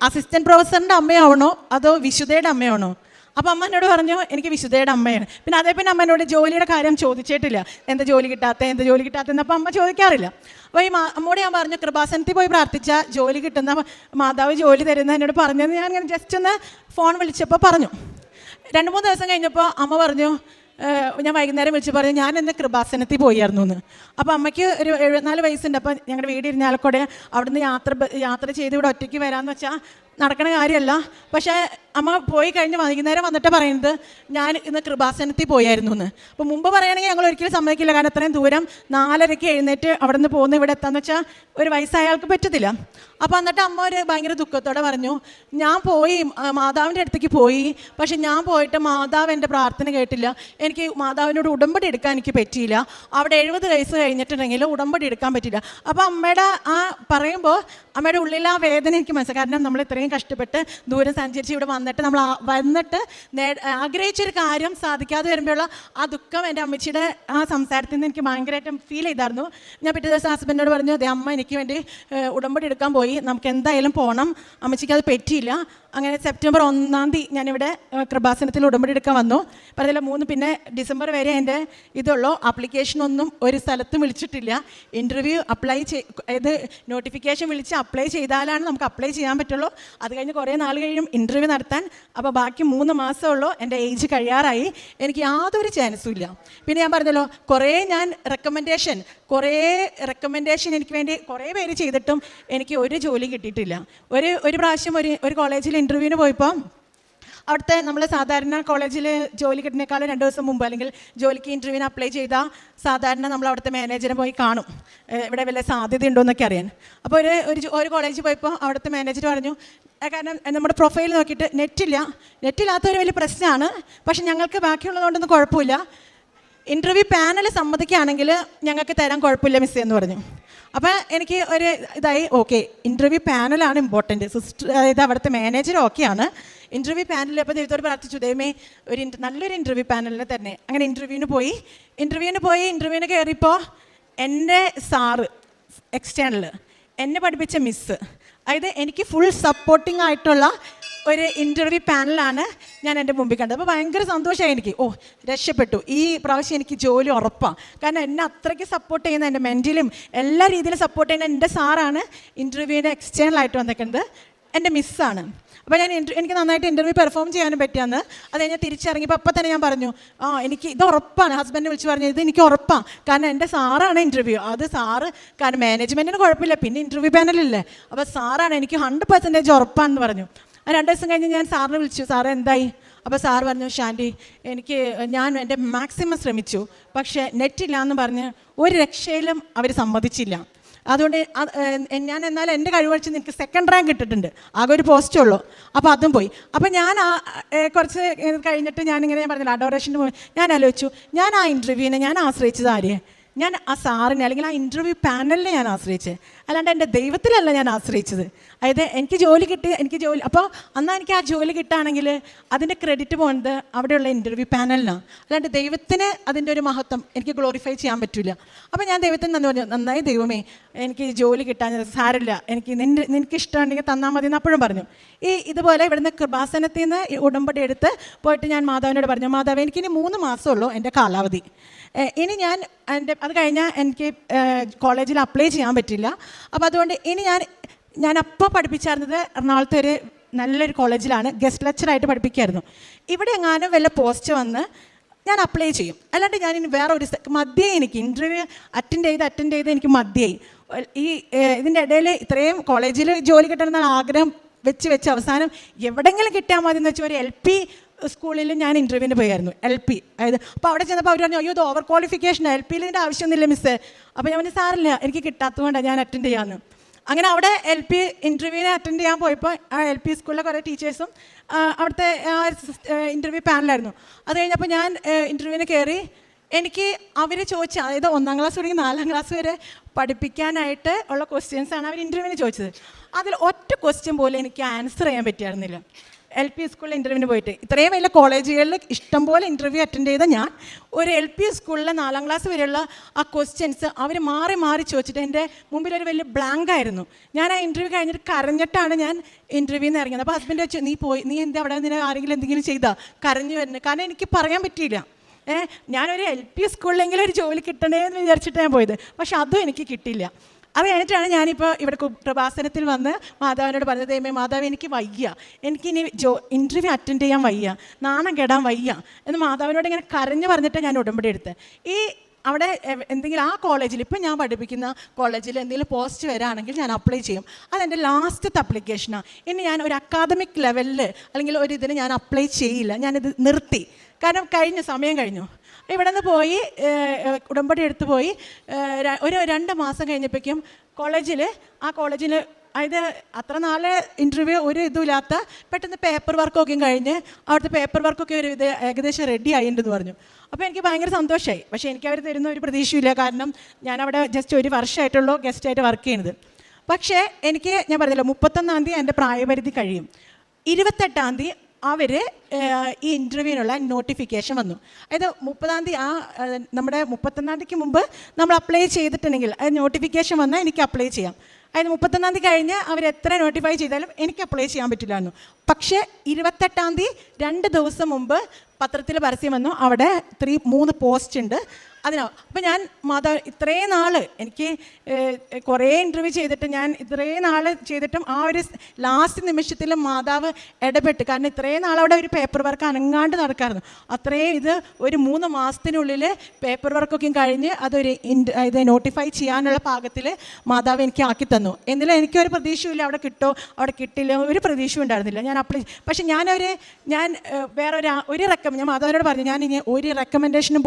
അസിസ്റ്റന്റ് പ്രൊഫസറിന്റെ അമ്മയാവണോ? അതോ വിശുദ്ധയുടെ അമ്മയാണോ അപ്പോൾ അമ്മ എന്നോട് പറഞ്ഞു എനിക്ക് വിശുദ്ധയുടെ അമ്മയാണ്. പിന്നെ അതേ പിന്നെ അമ്മ എന്നോട് ജോലിയുടെ കാര്യം ചോദിച്ചിട്ടില്ല. എന്താ ജോലി കിട്ടാത്ത? എന്താ ജോലി കിട്ടാത്ത അപ്പോൾ അമ്മ ചോദിക്കാറില്ല. അപ്പോൾ ഈ അമ്മോട് ഞാൻ പറഞ്ഞു കൃപാസനത്തിൽ പോയി പ്രാർത്ഥിച്ച ജോലി കിട്ടുന്ന മാതാവ് ജോലി തരുന്ന എന്നോട് പറഞ്ഞത് ഞാൻ ഇങ്ങനെ ജസ്റ്റ് ഒന്ന് ഫോൺ വിളിച്ചപ്പോൾ പറഞ്ഞു. രണ്ട് മൂന്ന് ദിവസം കഴിഞ്ഞപ്പോൾ അമ്മ പറഞ്ഞു ഞാൻ വൈകുന്നേരം വിളിച്ച് പറഞ്ഞു ഞാൻ എന്റെ കൃപാസനത്തിൽ പോയായിരുന്നു എന്ന് അപ്പോൾ അമ്മയ്ക്ക് ഒരു എഴുപത്തിനാല് വയസ്സുണ്ട്. അപ്പോൾ ഞങ്ങളുടെ വീട് ഇരുന്നാലക്കൂടെ അവിടുന്ന് യാത്ര യാത്ര ചെയ്ത് ഇവിടെ ഒറ്റയ്ക്ക് വരാമെന്ന് വെച്ചാൽ നടക്കണ കാര്യമല്ല. പക്ഷേ അമ്മ പോയി കഴിഞ്ഞ് വൈകുന്നേരം വന്നിട്ട് പറയുന്നത് ഞാൻ ഇന്ന് കൃപാസനത്തിൽ പോയായിരുന്നു എന്ന് അപ്പോൾ മുമ്പ് പറയുകയാണെങ്കിൽ ഞങ്ങൾ ഒരിക്കലും സമ്മതിക്കില്ല. കാരണം അത്രയും ദൂരം നാലരയ്ക്ക് എഴുന്നേറ്റ് അവിടെ നിന്ന് പോകുന്ന ഇവിടെ എത്താന്ന് വെച്ചാൽ ഒരു വയസ്സായ ആൾക്ക് പറ്റത്തില്ല. അപ്പോൾ എന്നിട്ട് അമ്മ ഒരു ഭയങ്കര ദുഃഖത്തോടെ പറഞ്ഞു ഞാൻ പോയി മാതാവിന്റെ അടുത്തേക്ക് പോയി. പക്ഷെ ഞാൻ പോയിട്ട് മാതാവ് എന്റെ പ്രാർത്ഥന കേട്ടില്ല. എനിക്ക് മാതാവിനോട് ഉടമ്പടി എടുക്കാൻ എനിക്ക് പറ്റിയില്ല. അവിടെ എഴുപത് വയസ്സ് കഴിഞ്ഞിട്ടുണ്ടെങ്കിൽ ഉടമ്പടി എടുക്കാൻ പറ്റില്ല അപ്പോൾ അമ്മയുടെ ആ പറയുമ്പോൾ അമ്മയുടെ ഉള്ളിൽ ആ വേദന എനിക്ക് മനസ്സിലാക്കാം കാരണം നമ്മൾ ഇത്രയും കഷ്ടപ്പെട്ട് ദൂരം സഞ്ചരിച്ച് ഇവിടെ വന്നിട്ട് നമ്മൾ വന്നിട്ട് ആഗ്രഹിച്ചൊരു കാര്യം സാധിക്കാതെ വരുമ്പോഴുള്ള ആ ദുഃഖം എന്റെ അമ്മച്ചിയുടെ ആ സംസാരത്തിൽ നിന്ന് എനിക്ക് ഭയങ്കരമായിട്ട് ഫീൽ ചെയ്തായിരുന്നു. ഞാൻ പിറ്റേ ദിവസം ഹസ്ബൻഡിനോട് പറഞ്ഞു അതെ അമ്മ എനിക്ക് വേണ്ടി ഉടമ്പടി എടുക്കാൻ പോയി. നമുക്ക് എന്തായാലും പോകണം അമ്മച്ചിക്ക് അത് പറ്റിയില്ല. അങ്ങനെ സെപ്റ്റംബർ ഒന്നാം തീയതി ഞാനിവിടെ കൃപാസനത്തിൽ ഉടമ്പടി എടുക്കാൻ വന്നു. പറഞ്ഞില്ല മൂന്ന് പിന്നെ ഡിസംബർ വരെ എന്റെ ഇതുള്ളൂ. ആപ്ലിക്കേഷനൊന്നും ഒരു സ്ഥലത്തും വിളിച്ചിട്ടില്ല. ഇന്റർവ്യൂ അപ്ലൈ ചെയ് ഇത് നോട്ടിഫിക്കേഷൻ വിളിച്ച് അപ്ലൈ ചെയ്താലാണ് നമുക്ക് അപ്ലൈ ചെയ്യാൻ പറ്റുള്ളൂ. അത് കഴിഞ്ഞ് കുറേ നാൾ കഴിയും ഇന്റർവ്യൂ നടത്താൻ. അപ്പോൾ ബാക്കി മൂന്ന് മാസമുള്ളൂ എന്റെ ഏജ് കഴിയാറായി. എനിക്ക് യാതൊരു ചാൻസും ഇല്ല. പിന്നെ ഞാൻ പറഞ്ഞല്ലോ കുറേ ഞാൻ റെക്കമെൻഡേഷൻ കുറേ റെക്കമെൻഡേഷൻ എനിക്ക് വേണ്ടി കുറേ പേര് ചെയ്തിട്ടും എനിക്ക് ഒരു ജോലി കിട്ടിയിട്ടില്ല. ഒരു ഒരു പ്രാവശ്യം ഒരു ഒരു കോളേജിൽ ഇന്റർവ്യൂവിന് പോയപ്പോൾ അവിടുത്തെ നമ്മൾ സാധാരണ കോളേജിൽ ജോലി കിട്ടുന്നേക്കാളും രണ്ട് ദിവസം മുമ്പ് അല്ലെങ്കിൽ ജോലിക്ക് ഇന്റർവ്യൂവിന് അപ്ലൈ ചെയ്താൽ സാധാരണ നമ്മൾ അവിടുത്തെ മാനേജറെ പോയി കാണും. ഇവിടെ വല്ല സാധ്യത ഉണ്ടോ എന്നൊക്കെ അറിയാൻ. അപ്പോൾ ഒരു ഒരു ഒരു കോളേജിൽ പോയപ്പോൾ അവിടുത്തെ മാനേജർ പറഞ്ഞു കാരണം നമ്മുടെ പ്രൊഫൈൽ നോക്കിയിട്ട് നെറ്റില്ല നെറ്റില്ലാത്തൊരു വലിയ പ്രശ്നമാണ് പക്ഷെ ഞങ്ങൾക്ക് ബാക്കിയുള്ളതുകൊണ്ടൊന്നും കുഴപ്പമില്ല. ഇന്റർവ്യൂ പാനൽ സമ്മതിക്കുകയാണെങ്കിൽ ഞങ്ങൾക്ക് തരാൻ കുഴപ്പമില്ല മിസ്സേ എന്ന് പറഞ്ഞു. അപ്പോൾ എനിക്ക് ഒരു ഇതായി ഓക്കെ ഇന്റർവ്യൂ പാനലാണ് ഇമ്പോർട്ടന്റ് സിസ്റ്റർ അതായത് അവിടുത്തെ മാനേജർ ഓക്കെയാണ്. ഇന്റർവ്യൂ പാനലിൽ അപ്പോൾ ദൈവത്തോട് പ്രാർത്ഥിച്ചു ദൈവമേ ഒരു നല്ലൊരു ഇന്റർവ്യൂ പാനലിനെ തന്നെ. അങ്ങനെ ഇന്റർവ്യൂവിന് പോയി. ഇന്റർവ്യൂവിന് പോയി ഇന്റർവ്യൂവിന് കയറിയപ്പോൾ എന്റെ സാറ് എക്സ്റ്റേണൽ എന്നെ പഠിപ്പിച്ച മിസ്സ് അതായത് എനിക്ക് ഫുൾ സപ്പോർട്ടിംഗ് ആയിട്ടുള്ള ഒരു ഇന്റർവ്യൂ പാനലാണ് ഞാൻ എന്റെ മുമ്പിൽ കണ്ടത്. അപ്പോൾ ഭയങ്കര സന്തോഷമായി എനിക്ക്. ഓ രക്ഷപ്പെട്ടു. ഈ പ്രാവശ്യം എനിക്ക് ജോലി ഉറപ്പാണ് കാരണം എന്നെ അത്രയ്ക്ക് സപ്പോർട്ട് ചെയ്യുന്ന എന്റെ മെന്റലും എല്ലാ രീതിയിലും സപ്പോർട്ട് ചെയ്യുന്ന എന്റെ സാറാണ് ഇന്റർവ്യൂവിന്റെ എക്സ്റ്റേണൽ ആയിട്ട് വന്നിരിക്കുന്നത്. എന്റെ മിസ്സാണ് അപ്പോൾ ഞാൻ എനിക്ക് നന്നായിട്ട് ഇന്റർവ്യൂ പെർഫോം ചെയ്യാനും പറ്റിയാന്ന്. അത് കഴിഞ്ഞാൽ തിരിച്ചിറങ്ങിയപ്പോൾ അപ്പം തന്നെ ഞാൻ പറഞ്ഞു ആ എനിക്ക് ഇത് ഉറപ്പാണ്. ഹസ്ബൻഡ് വിളിച്ച് പറഞ്ഞു ഇത് എനിക്ക് ഉറപ്പാണ്. കാരണം എന്റെ സാറാണ് ഇന്റർവ്യൂ അത് സാറ് കാരണം മാനേജ്മെന്റിന് കുഴപ്പമില്ല. പിന്നെ ഇന്റർവ്യൂ പാനലില്ലേ അപ്പോൾ സാറാണ് എനിക്ക് ഹൺഡ്രഡ് പെർസെന്റേജ് ഉറപ്പാണെന്ന് പറഞ്ഞു. രണ്ട് ദിവസം കഴിഞ്ഞ് ഞാൻ സാറിനെ വിളിച്ചു. സാറ് എന്തായി? അപ്പോൾ സാർ പറഞ്ഞു ഷാൻഡി എനിക്ക് ഞാൻ എന്റെ മാക്സിമം ശ്രമിച്ചു. പക്ഷേ നെറ്റില്ല എന്ന് പറഞ്ഞ് ഒരു രക്ഷയിലും അവർ സമ്മതിച്ചില്ല. അതുകൊണ്ട് ഞാൻ എന്നാൽ എന്റെ കഴിവ് വെച്ച് നിനക്ക് സെക്കൻഡ് റാങ്ക് കിട്ടിയിട്ടുണ്ട്. ആകെ ഒരു പോസ്റ്റേ ഉള്ളൂ. അപ്പോൾ അതും പോയി. അപ്പോൾ ഞാൻ ആ കുറച്ച് കഴിഞ്ഞിട്ട് ഞാനിങ്ങനെ പറഞ്ഞില്ല അഡോറേഷന്റെ ഞാൻ ആലോചിച്ചു ഞാൻ ആ ഇന്റർവ്യൂവിനെ ഞാൻ ആശ്രയിച്ചത് ആരെയെ? ഞാൻ ആ സാറിനെ അല്ലെങ്കിൽ ആ ഇന്റർവ്യൂ പാനലിനെ ഞാൻ ആശ്രയിച്ചത് അല്ലാണ്ട് എന്റെ ദൈവത്തിലല്ല ഞാൻ ആശ്രയിച്ചത്. അതായത് എനിക്ക് ജോലി കിട്ടി എനിക്ക് ജോലി അപ്പോൾ അന്നാ എനിക്ക് ആ ജോലി കിട്ടുകയാണെങ്കിൽ അതിന്റെ ക്രെഡിറ്റ് പോകുന്നത് അവിടെയുള്ള ഇന്റർവ്യൂ പാനലിനാണ് അല്ലാണ്ട് ദൈവത്തിന് അതിന്റെ ഒരു മഹത്വം എനിക്ക് ഗ്ലോറിഫൈ ചെയ്യാൻ പറ്റില്ല അപ്പോൾ ഞാൻ ദൈവത്തിന് നന്ദി പറഞ്ഞു നന്നായി ദൈവമേ എനിക്ക് ജോലി കിട്ടാൻ സാരില്ല എനിക്ക് നിന്റെ നിനക്ക് ഇഷ്ടമുണ്ടെങ്കിൽ തന്നാൽ മതി എന്ന് അപ്പോഴും പറഞ്ഞു. ഈ ഇതുപോലെ ഇവിടുന്ന് കൃപാസനത്തിൽ നിന്ന് ഉടമ്പടി എടുത്ത് പോയിട്ട് ഞാൻ മാതാവിനോട് പറഞ്ഞു മാതാവ് എനിക്കിനി മൂന്ന് മാസമുള്ളൂ എന്റെ കാലാവധി. ഇനി ഞാൻ എന്റെ അത് കഴിഞ്ഞാൽ എനിക്ക് കോളേജിൽ അപ്ലൈ ചെയ്യാൻ പറ്റില്ല. അപ്പോൾ അതുകൊണ്ട് ഇനി ഞാൻ ഞാൻ അപ്പോൾ പഠിപ്പിച്ചായിരുന്നത് എറണാകുളത്തെ ഒരു നല്ലൊരു കോളേജിലാണ് ഗസ്റ്റ് ലെക്ചറായിട്ട് പഠിപ്പിക്കുമായിരുന്നു ഇവിടെ എങ്ങാനും വല്ല പോസ്റ്റ് വന്ന് ഞാൻ അപ്ലൈ ചെയ്യും. അല്ലാണ്ട് ഞാൻ ഇനി വേറെ ഒരു മദ്യമായി എനിക്ക്. ഇന്റർവ്യൂ അറ്റൻഡ് ചെയ്ത് അറ്റൻഡ് ചെയ്ത് എനിക്ക് മദ്യമായി ഈ ഇതിന്റെ ഇടയിൽ ഇത്രയും കോളേജിൽ ജോലി കിട്ടണം കിട്ടണമെന്ന ആഗ്രഹം വെച്ച് വെച്ച് അവസാനം എവിടെങ്കിലും കിട്ടിയാൽ മതി എന്ന് വെച്ചാൽ ഒരു എൽ പി സ്കൂളിൽ ഞാൻ ഇന്റർവ്യൂവിന് പോയായിരുന്നു എൽ പി അതായത് അപ്പോൾ അവിടെ ചെന്നപ്പോൾ അവർ പറഞ്ഞു അയ്യോ ഇത് ഓവർ ക്വാളിഫിക്കേഷൻ എൽ പിയിൽ ഇതിന്റെ ആവശ്യമൊന്നുമില്ല മിസ്സേ അപ്പോൾ ഞാൻ പറഞ്ഞു സാറില്ല എനിക്ക് കിട്ടാത്തതുകൊണ്ടാണ് ഞാൻ അറ്റൻഡ് ചെയ്യാമെന്ന് അങ്ങനെ അവിടെ എൽ പി ഇന്റർവ്യൂവിനെ അറ്റൻഡ് ചെയ്യാൻ പോയപ്പോൾ ആ എൽ പി സ്കൂളിലെ കുറേ ടീച്ചേഴ്സും അവിടുത്തെ ഇന്റർവ്യൂ പാനലായിരുന്നു അത് കഴിഞ്ഞപ്പോൾ ഞാൻ ഇന്റർവ്യൂവിന് കയറി എനിക്ക് അവർ ചോദിച്ച അതായത് ഒന്നാം ക്ലാസ് തുടങ്ങി നാലാം ക്ലാസ് വരെ പഠിപ്പിക്കാനായിട്ട് ഉള്ള ക്വസ്റ്റ്യൻസാണ് അവർ ഇന്റർവ്യൂവിന് ചോദിച്ചത്. അതിൽ ഒറ്റ ക്വസ്റ്റ്യൻ പോലും എനിക്ക് ആൻസർ ചെയ്യാൻ പറ്റിയായിരുന്നില്ല. എൽ പി സ്കൂളിൽ ഇന്റർവ്യൂവിന് പോയിട്ട്. ഇത്രയും വലിയ കോളേജുകളിൽ ഇഷ്ടംപോലെ ഇന്റർവ്യൂ അറ്റൻഡ് ചെയ്ത ഞാൻ ഒരു എൽ പി സ്കൂളിലെ നാലാം ക്ലാസ് വരെയുള്ള ആ ക്വസ്റ്റ്യൻസ് അവർ മാറി മാറി ചോദിച്ചിട്ട് എന്റെ മുമ്പിൽ ഒരു വലിയ ബ്ലാങ്ക് ആയിരുന്നു. ഞാൻ ആ ഇന്റർവ്യൂ കഴിഞ്ഞിട്ട് കരഞ്ഞിട്ടാണ് ഞാൻ ഇന്റർവ്യൂവിൽ നിന്ന് ഇറങ്ങിയത്. അപ്പോൾ ഹസ്ബൻഡ് വെച്ചു നീ പോയി നീ എന്താ അവിടെ നിന്ന് ആരെങ്കിലും എന്തെങ്കിലും ചെയ്താൽ കരഞ്ഞു വരുന്നത് കാരണം എനിക്ക് പറയാൻ പറ്റിയില്ല. ഞാനൊരു എൽ പി സ്കൂളിലെങ്കിലും ഒരു ജോലി കിട്ടണേ എന്ന് വിചാരിച്ചിട്ടാണ് ഞാൻ പോയത്. പക്ഷെ അതും എനിക്ക് കിട്ടില്ല അത് കഴിഞ്ഞിട്ടാണ് ഞാനിപ്പോൾ ഇവിടെ പ്രഭാസനത്തിൽ വന്ന് മാതാവിനോട് പറഞ്ഞത് ദൈവമേ മാതാവ് എനിക്ക് വയ്യ. എനിക്കിനി ജോ ഇന്റർവ്യൂ അറ്റൻഡ് ചെയ്യാൻ വയ്യ. നാണം കെടാൻ വയ്യ. എന്ന് മാതാവിനോട് ഇങ്ങനെ കരഞ്ഞു പറഞ്ഞിട്ട് ഞാൻ ഉടമ്പടി എടുത്ത് ഈ അവിടെ എന്തെങ്കിലും ആ കോളേജിൽ ഇപ്പം ഞാൻ പഠിപ്പിക്കുന്ന കോളേജിൽ എന്തെങ്കിലും പോസ്റ്റ് വരാണെങ്കിൽ ഞാൻ അപ്ലൈ ചെയ്യും. അതെന്റെ ലാസ്റ്റത്തെ അപ്ലിക്കേഷനാണ് ഇനി ഞാൻ ഒരു അക്കാദമിക് ലെവലിൽ അല്ലെങ്കിൽ ഒരു ഇതിന് ഞാൻ അപ്ലൈ ചെയ്യില്ല. ഞാനിത് നിർത്തി. കാരണം കഴിഞ്ഞ സമയം കഴിഞ്ഞു. ഇവിടെ നിന്ന് പോയി ഉടമ്പടി എടുത്തു പോയി ഒരു രണ്ട് മാസം കഴിഞ്ഞപ്പോഴേക്കും കോളേജിൽ ആ കോളേജിൽ അതായത് അത്ര നാളെ ഇന്റർവ്യൂ ഒരു ഇതുമില്ലാത്ത പെട്ടെന്ന് പേപ്പർ വർക്കൊക്കെ കഴിഞ്ഞ് അവിടുത്തെ പേപ്പർ വർക്കൊക്കെ ഒരു ഇത് ഏകദേശം റെഡി ആയിട്ടുണ്ടെന്ന് പറഞ്ഞു. അപ്പോൾ എനിക്ക് ഭയങ്കര സന്തോഷമായി പക്ഷേ എനിക്ക് അവർ തരുന്ന ഒരു പ്രതീക്ഷയില്ല കാരണം ഞാൻ അവിടെ ജസ്റ്റ് ഒരു വർഷമായിട്ടുള്ളൂ ഗസ്റ്റായിട്ട് വർക്ക് ചെയ്യുന്നത് പക്ഷേ എനിക്ക് ഞാൻ പറഞ്ഞില്ല മുപ്പത്തൊന്നാം തീയതി എന്റെ പ്രായപരിധി കഴിയും. ഇരുപത്തെട്ടാം തീയതി അവർ ഈ ഇന്റർവ്യൂവിനുള്ള നോട്ടിഫിക്കേഷൻ വന്നു. അതായത് മുപ്പതാം തീയതി ആ നമ്മുടെ മുപ്പത്തൊന്നാം തീയതിക്ക് മുമ്പ് നമ്മൾ അപ്ലൈ ചെയ്തിട്ടുണ്ടെങ്കിൽ അത് നോട്ടിഫിക്കേഷൻ വന്നാൽ എനിക്ക് അപ്ലൈ ചെയ്യാം. അതായത് മുപ്പത്തൊന്നാം തീയതി കഴിഞ്ഞ് അവർ എത്ര നോട്ടിഫൈ ചെയ്താലും എനിക്ക് അപ്ലൈ ചെയ്യാൻ പറ്റില്ലായിരുന്നു. പക്ഷേ ഇരുപത്തെട്ടാം തീയതി രണ്ട് ദിവസം മുമ്പ് പത്രത്തിൽ പരസ്യം വന്നു. അവിടെ ത്രീ മൂന്ന് പോസ്റ്റ് ഉണ്ട്. അതിനോ. അപ്പം ഞാൻ മാതാ ഇത്രയും നാൾ എനിക്ക് കുറേ ഇന്റർവ്യൂ ചെയ്തിട്ട് ഞാൻ ഇത്രയും നാൾ ചെയ്തിട്ടും ആ ഒരു ലാസ്റ്റ് നിമിഷത്തിൽ മാതാവ് ഇടപെട്ട്. കാരണം ഇത്രയും നാൾ അവിടെ ഒരു പേപ്പർ വർക്ക് അനങ്ങാണ്ട് നടക്കായിരുന്നു. അത്രയും ഇത് ഒരു മൂന്ന് മാസത്തിനുള്ളിൽ പേപ്പർ വർക്കൊക്കെ കഴിഞ്ഞ് അതൊരു ഇത് നോട്ടിഫൈ ചെയ്യാനുള്ള പാകത്തിൽ മാതാവ് എനിക്ക് ആക്കി തന്നു. എന്നിലും എനിക്കൊരു പ്രതീക്ഷയില്ല അവിടെ കിട്ടോ അവിടെ കിട്ടില്ല ഒരു പ്രതീക്ഷയും ഉണ്ടായിരുന്നില്ല. ഞാൻ അപ്ലൈ പക്ഷേ ഞാനൊരു ഞാൻ ആ- ഒരു റെക്കമെൻ ഞാൻ മാതാവിനോട് പറഞ്ഞു ഞാൻ ഇനി ഒരു റെക്കമെൻഡേഷനും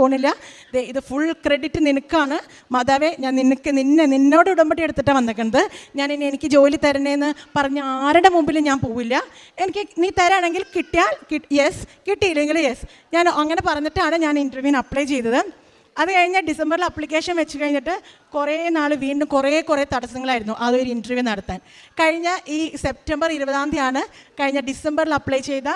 ദേ ഇത് ഫുൾ ക്രെഡിറ്റ് നിനക്കാണ്. മാതാവേ ഞാൻ നിനക്ക് നിന്നെ നിന്നോട് ഉടമ്പടി എടുത്തിട്ടാണ് വന്നിരിക്കുന്നത്. ഞാൻ ഇനി എനിക്ക് ജോലി തരണേന്ന് പറഞ്ഞ ആരുടെ മുമ്പിലും ഞാൻ പോവില്ല. എനിക്ക് നീ തരാണെങ്കിൽ കിട്ടിയാൽ യെസ് കിട്ടിയില്ലെങ്കിൽ യെസ് ഞാൻ അങ്ങനെ പറഞ്ഞിട്ടാണ് ഞാൻ ഇന്റർവ്യൂവിന് അപ്ലൈ ചെയ്തത്. അത് കഴിഞ്ഞ് ഡിസംബറിൽ അപ്ലിക്കേഷൻ വെച്ച് കഴിഞ്ഞിട്ട് കുറേ നാൾ വീണ്ടും കുറേ കുറേ തടസ്സങ്ങളായിരുന്നു അതൊരു ഇന്റർവ്യൂ നടത്താൻ. കഴിഞ്ഞ ഈ സെപ്റ്റംബർ ഇരുപതാം തീയതിയാണ് കഴിഞ്ഞ ഡിസംബറിൽ അപ്ലൈ ചെയ്ത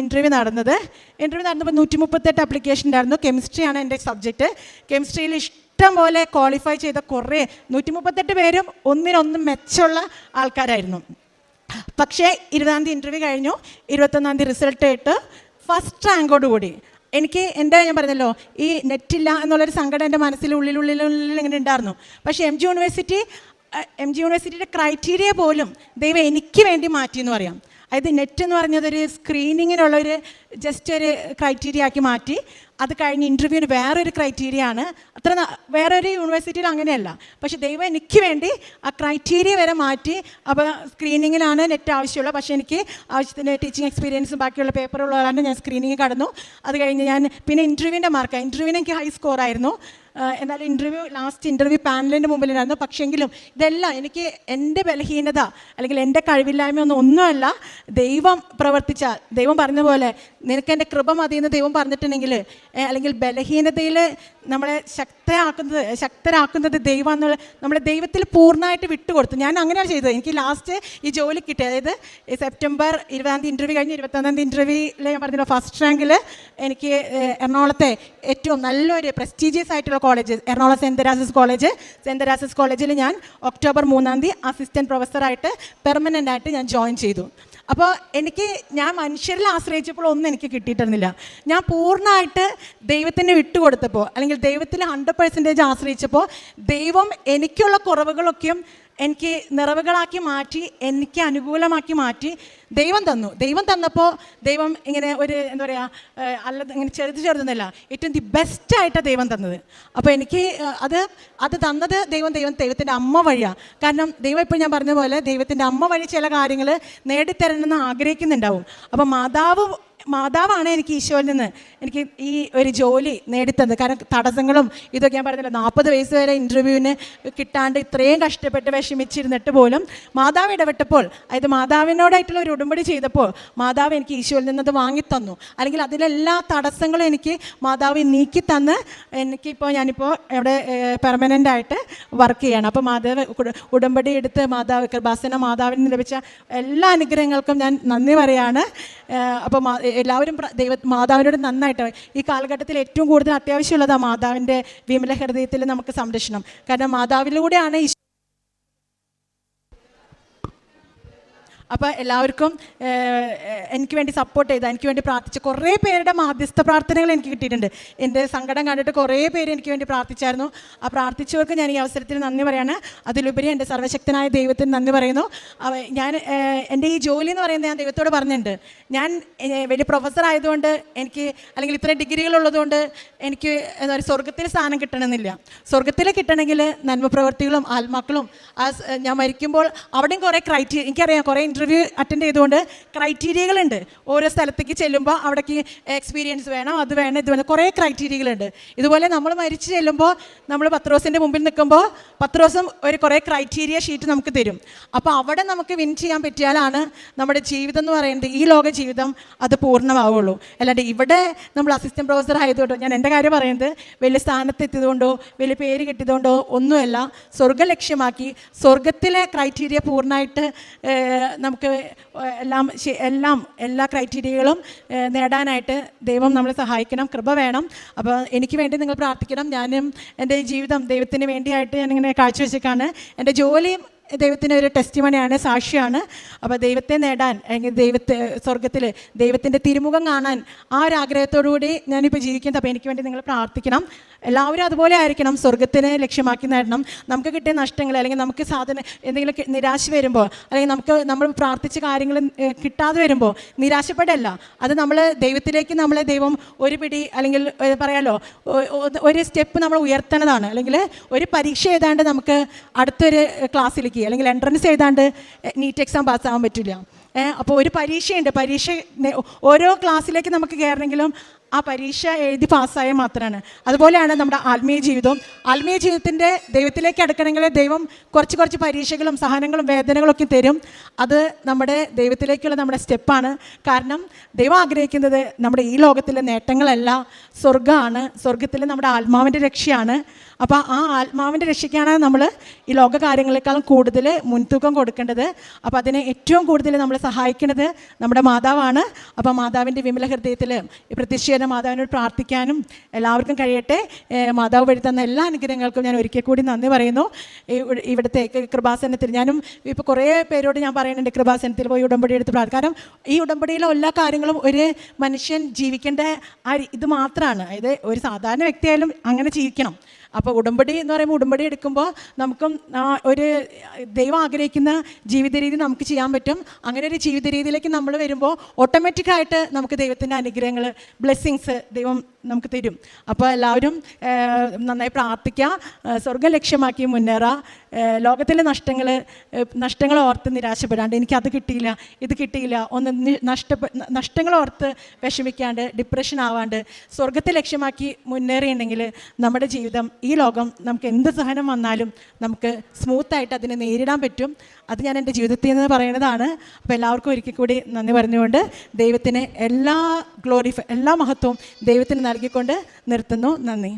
ഇന്റർവ്യൂ നടന്നത്. ഇന്റർവ്യൂ നടന്നപ്പോൾ നൂറ്റി മുപ്പത്തെട്ട് അപ്ലിക്കേഷൻ ഉണ്ടായിരുന്നു കെമിസ്ട്രിയാണ് എന്റെ സബ്ജക്റ്റ് കെമിസ്ട്രിയിൽ ഇഷ്ടം പോലെ ക്വാളിഫൈ ചെയ്ത കുറേ നൂറ്റി മുപ്പത്തെട്ട് പേരും ഒന്നിനൊന്നും മെച്ചമുള്ള ആൾക്കാരായിരുന്നു. പക്ഷേ ഇരുപതാം തീയതി ഇന്റർവ്യൂ കഴിഞ്ഞു. ഇരുപത്തൊന്നാം തീയതി റിസൾട്ട് ഇട്ട് ഫസ്റ്റ് റാങ്കോട് കൂടി. എനിക്ക് എന്റെ ഞാൻ പറഞ്ഞല്ലോ ഈ നെറ്റില്ല എന്നുള്ളൊരു സങ്കടം എന്റെ മനസ്സിൽ ഉള്ളിലുള്ളിലുള്ളിൽ ഇങ്ങനെ ഉണ്ടായിരുന്നു. പക്ഷേ M G university M G യൂണിവേഴ്സിറ്റിയുടെ ക്രൈറ്റീരിയ പോലും ദൈവം എനിക്ക് വേണ്ടി മാറ്റി എന്ന് പറയാം. അതായത് നെറ്റ് എന്ന് പറഞ്ഞതൊരു സ്ക്രീനിങ്ങിനുള്ളൊരു ജസ്റ്റ് ഒരു ക്രൈറ്റീരിയ ആക്കി മാറ്റി. അത് കഴിഞ്ഞ് ഇന്റർവ്യൂവിന് വേറൊരു ക്രൈറ്റീരിയ ആണ്. അത്ര വേറെ ഒരു യൂണിവേഴ്സിറ്റിയിൽ അങ്ങനെയല്ല. പക്ഷേ ദൈവം എനിക്ക് വേണ്ടി ആ ക്രൈറ്റീരിയ വരെ മാറ്റി. അപ്പോൾ സ്ക്രീനിങ്ങിലാണ് നെറ്റ് ആവശ്യമുള്ളത്. പക്ഷേ എനിക്ക് ആവശ്യത്തിന് ടീച്ചിങ് എക്സ്പീരിയൻസും ബാക്കിയുള്ള പേപ്പറുള്ളതുകൊണ്ട് ഞാൻ സ്ക്രീനിങ് കടന്നു. അത് കഴിഞ്ഞ് ഞാൻ പിന്നെ ഇന്റർവ്യൂവിന്റെ മാർക്ക് ഇന്റർവ്യൂവിന് എനിക്ക് ഹൈ ആഹ് എന്നാലും ഇന്റർവ്യൂ ലാസ്റ്റ് ഇന്റർവ്യൂ പാനലിന്റെ മുമ്പിലായിരുന്നു പക്ഷേങ്കിലും ഇതെല്ലാം എനിക്ക് എന്റെ ബലഹീനത അല്ലെങ്കിൽ എന്റെ കഴിവില്ലായ്മ ഒന്നും ഒന്നുമല്ല. ദൈവം പ്രവർത്തിച്ച ദൈവം പറഞ്ഞ പോലെ നിനക്ക് എന്റെ കൃപ മതി എന്ന് ദൈവം പറഞ്ഞിട്ടുണ്ടെങ്കിൽ അല്ലെങ്കിൽ ബലഹീനതയിൽ നമ്മളെ ശക്തരാക്കുന്നത് ശക്തരാക്കുന്നത് ദൈവം എന്നുള്ള നമ്മളെ ദൈവത്തിൽ പൂർണമായിട്ട് വിട്ടുകൊടുത്തു. ഞാൻ അങ്ങനെയാണ് ചെയ്തത്. എനിക്ക് ലാസ്റ്റ് ഈ ജോലി കിട്ടി. അതായത് സെപ്റ്റംബർ ഇരുപതാം തീയതി ഇന്റർവ്യൂ കഴിഞ്ഞ് ഇരുപത്തൊന്നാം തീയതി ഇന്റർവ്യൂവിൽ ഞാൻ പറഞ്ഞിട്ടുള്ള ഫസ്റ്റ് റാങ്കിൽ എനിക്ക് എറണാകുളത്തെ ഏറ്റവും നല്ലൊരു പ്രസ്റ്റീജിയസ് ആയിട്ടുള്ള college Ernakulam saint Teresa's college. Saint Teresa's കോളേജിൽ ഞാൻ ഒക്ടോബർ മൂന്നാം തീയതി അസിസ്റ്റന്റ് പ്രൊഫസറായിട്ട് പെർമനന്റ് ആയിട്ട് ഞാൻ ജോയിൻ ചെയ്തു. അപ്പോൾ എനിക്ക് ഞാൻ മനുഷ്യരിൽ ആശ്രയിച്ചപ്പോൾ ഒന്നും എനിക്ക് കിട്ടിയിട്ടിരുന്നില്ല ഞാൻ പൂർണമായിട്ട് ദൈവത്തിന് വിട്ടുകൊടുത്തപ്പോൾ അല്ലെങ്കിൽ ദൈവത്തിൽ ഹൺഡ്രഡ് പെർസെന്റേജ് ആശ്രയിച്ചപ്പോൾ ദൈവം എനിക്കുള്ള കുറവുകളൊക്കെയും എനിക്ക് നിറവുകളാക്കി മാറ്റി എനിക്ക് അനുകൂലമാക്കി മാറ്റി ദൈവം തന്നു. ദൈവം തന്നപ്പോൾ ദൈവം ഇങ്ങനെ ഒരു എന്താ പറയുക അല്ല ഇങ്ങനെ ചെറുത് ചെറുതെന്നല്ല ഏറ്റവും ദി ബെസ്റ്റായിട്ടാണ് ദൈവം തന്നത്. അപ്പോൾ എനിക്ക് അത് അത് തന്നത് ദൈവം ദൈവം ദൈവത്തിന്റെ അമ്മ വഴിയാണ് കാരണം ദൈവം ഇപ്പോൾ ഞാൻ പറഞ്ഞ പോലെ ദൈവത്തിന്റെ അമ്മ വഴി ചില കാര്യങ്ങൾ നേടിത്തരണമെന്ന് ആഗ്രഹിക്കുന്നുണ്ടാവും. അപ്പോൾ മാതാവ് മാതാവാണ് എനിക്ക് ഈശോയിൽ നിന്ന് എനിക്ക് ഈ ഒരു ജോലി നേടിത്തന്നത്. കാരണം തടസ്സങ്ങളും ഇതൊക്കെ ഞാൻ പറഞ്ഞല്ലോ നാൽപ്പത് വയസ്സ് വരെ ഇന്റർവ്യൂവിന് കിട്ടാണ്ട് ഇത്രയും കഷ്ടപ്പെട്ട് വിഷമിച്ചിരുന്നിട്ട് പോലും മാതാവ് ഇടപെട്ടപ്പോൾ അതായത് മാതാവിനോടായിട്ടുള്ള ഒരു ഉടമ്പടി ചെയ്തപ്പോൾ മാതാവ് എനിക്ക് ഈശോയിൽ നിന്നത് വാങ്ങിത്തന്നു. അല്ലെങ്കിൽ അതിലെല്ലാ തടസ്സങ്ങളും എനിക്ക് മാതാവ് നീക്കി തന്ന് എനിക്കിപ്പോൾ ഞാനിപ്പോൾ ഇവിടെ പെർമനന്റ് ആയിട്ട് വർക്ക് ചെയ്യണം. അപ്പോൾ മാതാവ് ഉട- ഉടമ്പടി എടുത്ത് മാതാവ് കൃപാസന മാതാവിന് ലഭിച്ച എല്ലാ അനുഗ്രഹങ്ങൾക്കും ഞാൻ നന്ദി പറയാണ്. അപ്പോൾ എല്ലാവരും ദൈവ മാതാവിനോട് നന്നായിട്ട് ഈ കാലഘട്ടത്തിൽ ഏറ്റവും കൂടുതൽ അത്യാവശ്യമുള്ളത് ആ മാതാവിന്റെ വിമല ഹൃദയത്തിൽ നമുക്ക് സംരക്ഷണം. കാരണം മാതാവിലൂടെയാണ് അപ്പോൾ എല്ലാവർക്കും എനിക്ക് വേണ്ടി സപ്പോർട്ട് ചെയ്ത എനിക്ക് വേണ്ടി പ്രാർത്ഥിച്ച കുറേ പേരുടെ മാധ്യസ്ഥ പ്രാർത്ഥനകൾ എനിക്ക് കിട്ടിയിട്ടുണ്ട്. എന്റെ സങ്കടം കണ്ടിട്ട് കുറേ പേര് എനിക്ക് വേണ്ടി പ്രാർത്ഥിച്ചായിരുന്നു. ആ പ്രാർത്ഥിച്ചവർക്ക് ഞാൻ ഈ അവസരത്തിൽ നന്ദി പറയാണ്. അതിലുപരി എന്റെ സർവശക്തനായ ദൈവത്തിന് നന്ദി പറയുന്നു. ഞാൻ എന്റെ ഈ ജോലി എന്ന് പറയുന്നത് ഞാൻ ദൈവത്തോട് പറഞ്ഞിട്ടുണ്ട്. ഞാൻ വലിയ പ്രൊഫസർ ആയതുകൊണ്ട് എനിക്ക് അല്ലെങ്കിൽ ഇത്രയും ഡിഗ്രികൾ ഉള്ളതുകൊണ്ട് എനിക്ക് എന്താ പറയുക സ്വർഗത്തിൽ സ്ഥാനം കിട്ടണമെന്നില്ല. സ്വർഗത്തിൽ കിട്ടണമെങ്കിൽ നന്മ പ്രവൃത്തികളും ആത്മാക്കളും ഞാൻ മരിക്കുമ്പോൾ അവിടെയും കുറേ ക്രൈറ്റീരിയ എനിക്കറിയാം കുറേ ഇന്റർവ്യൂ അറ്റൻഡ് ചെയ്തുകൊണ്ട് ക്രൈറ്റീരിയകളുണ്ട് ഓരോ സ്ഥലത്തേക്ക് ചെല്ലുമ്പോൾ അവിടേക്ക് എക്സ്പീരിയൻസ് വേണം അത് വേണം ഇത് വേണം. കുറേ ക്രൈറ്റീരിയകളുണ്ട് ഇതുപോലെ നമ്മൾ മരിച്ചു ചെല്ലുമ്പോൾ നമ്മൾ പത്രോസിന്റെ മുമ്പിൽ നിൽക്കുമ്പോൾ പത്രോസം ഒരു കുറേ ക്രൈറ്റീരിയ ഷീറ്റ് നമുക്ക് തരും. അപ്പോൾ അവിടെ നമുക്ക് വിൻ ചെയ്യാൻ പറ്റിയാലാണ് നമ്മുടെ ജീവിതം എന്ന് പറയുന്നത് ഈ ലോക ജീവിതം അത് പൂർണമാവുള്ളൂ. അല്ലാണ്ട് ഇവിടെ നമ്മൾ അസിസ്റ്റന്റ് പ്രൊഫസർ ആയതുകൊണ്ടോ ഞാൻ എന്റെ കാര്യം പറയുന്നത് വലിയ സ്ഥാനത്തെത്തിയതുകൊണ്ടോ വലിയ പേര് കിട്ടിയതുകൊണ്ടോ ഒന്നുമല്ല. സ്വർഗം ലക്ഷ്യമാക്കി സ്വർഗത്തിലെ ക്രൈറ്റീരിയ പൂർണമായിട്ട് നമുക്ക് എല്ലാം എല്ലാം എല്ലാ ക്രൈറ്റീരിയകളും നേടാനായിട്ട് ദൈവം നമ്മളെ സഹായിക്കണം കൃപ വേണം. അപ്പോൾ എനിക്ക് വേണ്ടി നിങ്ങൾ പ്രാർത്ഥിക്കണം. ഞാനും എന്റെ ജീവിതം ദൈവത്തിന് വേണ്ടിയായിട്ട് ഞാനിങ്ങനെ കാഴ്ചവെച്ചേക്കാണ്. എന്റെ ജോലിയും ദൈവത്തിന്റെ ഒരു ടെസ്റ്റിമണിയാണ് സാക്ഷിയാണ്. അപ്പോൾ ദൈവത്തെ നേടാൻ അല്ലെങ്കിൽ ദൈവത്തെ സ്വർഗത്തിൽ ദൈവത്തിന്റെ തിരുമുഖം കാണാൻ ആ ഒരു ആഗ്രഹത്തോടു കൂടി ഞാനിപ്പോൾ ജീവിക്കുന്നത്. അപ്പോൾ എനിക്ക് വേണ്ടി നിങ്ങൾ പ്രാർത്ഥിക്കണം. എല്ലാവരും അതുപോലെ ആയിരിക്കണം. സ്വർഗത്തിനെ ലക്ഷ്യമാക്കി നേടണം. നമുക്ക് കിട്ടിയ നഷ്ടങ്ങൾ അല്ലെങ്കിൽ നമുക്ക് സാധന എന്തെങ്കിലും നിരാശ വരുമ്പോൾ അല്ലെങ്കിൽ നമുക്ക് നമ്മൾ പ്രാർത്ഥിച്ച കാര്യങ്ങൾ കിട്ടാതെ വരുമ്പോൾ നിരാശപ്പെടല്ല. അത് നമ്മൾ ദൈവത്തിലേക്ക് നമ്മളെ ദൈവം ഒരു പിടി അല്ലെങ്കിൽ പറയാലോ ഒരു സ്റ്റെപ്പ് നമ്മൾ ഉയർത്തണതാണ് അല്ലെങ്കിൽ ഒരു പരീക്ഷ ഏതാണ്ട് നമുക്ക് അടുത്തൊരു ക്ലാസ്സിലേക്ക് അല്ലെങ്കിൽ എൻട്രൻസ് എഴുതാണ്ട് നീറ്റ് എക്സാം പാസ്സാകാൻ പറ്റില്ല. അപ്പോൾ ഒരു പരീക്ഷയുണ്ട്. പരീക്ഷ ഓരോ ക്ലാസ്സിലേക്ക് നമുക്ക് കയറണമെങ്കിലും ആ പരീക്ഷ എഴുതി പാസ്സായ മാത്രമാണ് അതുപോലെയാണ് നമ്മുടെ ആത്മീയ ജീവിതവും. ആത്മീയ ജീവിതത്തിന്റെ ദൈവത്തിലേക്ക് അടുക്കണമെങ്കിൽ ദൈവം കുറച്ച് കുറച്ച് പരീക്ഷകളും സഹനങ്ങളും വേദനകളൊക്കെ തരും. അത് നമ്മുടെ ദൈവത്തിലേക്കുള്ള നമ്മുടെ സ്റ്റെപ്പാണ്. കാരണം ദൈവം ആഗ്രഹിക്കുന്നത് നമ്മുടെ ഈ ലോകത്തിലെ നേട്ടങ്ങളല്ല സ്വർഗമാണ്. സ്വർഗത്തിൽ നമ്മുടെ ആത്മാവിന്റെ രക്ഷയാണ്. അപ്പോൾ ആ ആത്മാവിന്റെ രക്ഷയ്ക്കാണ് നമ്മൾ ഈ ലോക കാര്യങ്ങളെക്കാളും കൂടുതൽ മുൻതൂക്കം കൊടുക്കേണ്ടത്. അപ്പോൾ അതിനെ ഏറ്റവും കൂടുതൽ നമ്മളെ സഹായിക്കുന്നത് നമ്മുടെ മാതാവാണ്. അപ്പോൾ മാതാവിന്റെ വിമല ഹൃദയത്തിൽ ഈ പ്രത്യക്ഷേന മാതാവിനോട് പ്രാർത്ഥിക്കാനും എല്ലാവർക്കും കഴിയട്ടെ. മാതാവ് വഴി തന്ന എല്ലാ അനുഗ്രഹങ്ങൾക്കും ഞാൻ ഒരിക്കൽ കൂടി നന്ദി പറയുന്നു. ഇവി- ഇവിടുത്തെ കൃപാസനത്തിൽ ഞാനും ഇപ്പോൾ കുറേ പേരോട് ഞാൻ പറയുന്നുണ്ട് കൃപാസനത്തിൽ പോയി ഉടമ്പടി എടുത്ത് പ്രാർത്ഥിക്കും. കാരണം ഈ ഉടമ്പടിയിലെ എല്ലാ കാര്യങ്ങളും ഒരു മനുഷ്യൻ ജീവിക്കേണ്ട ആ ഇത് മാത്രമാണ്. അതായത് ഒരു സാധാരണ വ്യക്തിയായാലും അങ്ങനെ ജീവിക്കണം. അപ്പോൾ ഉടമ്പടി എന്ന് പറയുമ്പോൾ ഉടമ്പടി എടുക്കുമ്പോൾ നമുക്കും ഒരു ദൈവം ആഗ്രഹിക്കുന്ന ജീവിത രീതി നമുക്ക് ചെയ്യാൻ പറ്റും. അങ്ങനെ ഒരു ജീവിത രീതിയിലേക്ക് നമ്മൾ വരുമ്പോൾ ഓട്ടോമാറ്റിക്കായിട്ട് നമുക്ക് ദൈവത്തിന്റെ അനുഗ്രഹങ്ങൾ ബ്ലെസ്സിങ്സ് ദൈവം നമുക്ക് തരും. അപ്പോൾ എല്ലാവരും നന്നായി പ്രാർത്ഥിക്കുക. ഏഹ്, സ്വർഗം ലക്ഷ്യമാക്കി മുന്നേറുക. ലോകത്തിലെ നഷ്ടങ്ങൾ നഷ്ടങ്ങൾ ഓർത്ത് നിരാശപ്പെടാണ്ട് എനിക്ക് അത് കിട്ടിയില്ല ഇത് കിട്ടിയില്ല ഒന്ന് നഷ്ടപ്പെ നഷ്ടങ്ങൾ ഓർത്ത് വിഷമിക്കാണ്ട് ഡിപ്രഷൻ ആവാണ്ട് സ്വർഗത്തെ ലക്ഷ്യമാക്കി മുന്നേറിയുണ്ടെങ്കിൽ നമ്മുടെ ജീവിതം ഈ ലോകം നമുക്ക് എന്ത് സഹനം വന്നാലും നമുക്ക് സ്മൂത്തായിട്ട് അതിനെ നേരിടാൻ പറ്റും. അത് ഞാൻ എന്റെ ജീവിതത്തിൽ നിന്ന് പറയുന്നതാണ് അപ്പോൾ എല്ലാവർക്കും ഒരിക്കൽ കൂടി നന്ദി പറഞ്ഞുകൊണ്ട് ദൈവത്തിന് എല്ലാ ഗ്ലോറിഫ എല്ലാ മഹത്വവും ദൈവത്തിന് നൽകിക്കൊണ്ട് നിർത്തുന്നു. നന്ദി.